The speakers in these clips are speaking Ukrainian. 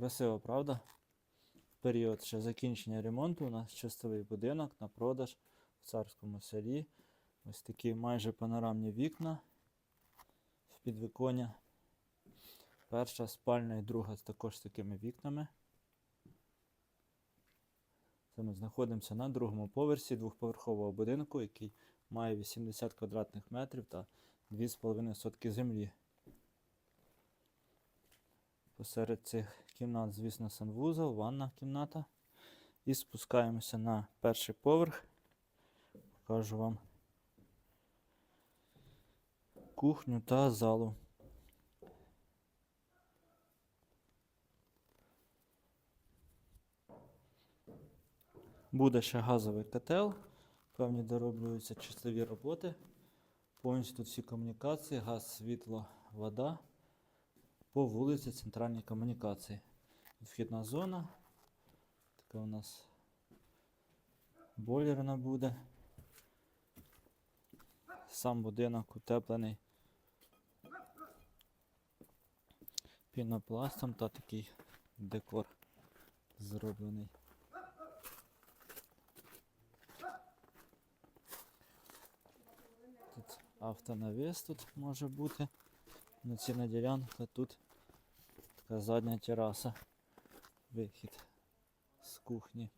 Красиво, правда? Період ще закінчення ремонту. У нас чистовий будинок на продаж в царському селі. Ось такі майже панорамні вікна в підвіконня. Перша спальня і друга з також з такими вікнами. Це ми знаходимося на другому поверсі двохповерхового будинку, який має 80 квадратних метрів та 2,5 сотки землі. Посеред цих кімнат, звісно, санвузол, ванна кімната. І спускаємося на перший поверх. Покажу вам кухню та залу. Буде ще газовий котел. Певні дороблюються чистові роботи. Повністю всі комунікації, газ, світло, вода. По вулиці центральні комунікації. Вхідна зона. Така у нас бойлерна буде. Сам будинок утеплений пінопластом та такий декор зроблений. Тут автонавіс тут може бути. На ціна ділянка тут така задня тераса. Вихід з кухні.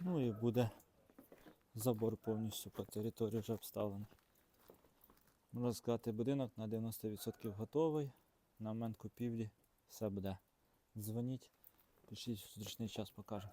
Ну і буде забор повністю по території вже обставлений. Можна сказати, будинок на 90% готовий. На момент купівлі все буде. Дзвоніть, пишіть зручний час покажемо.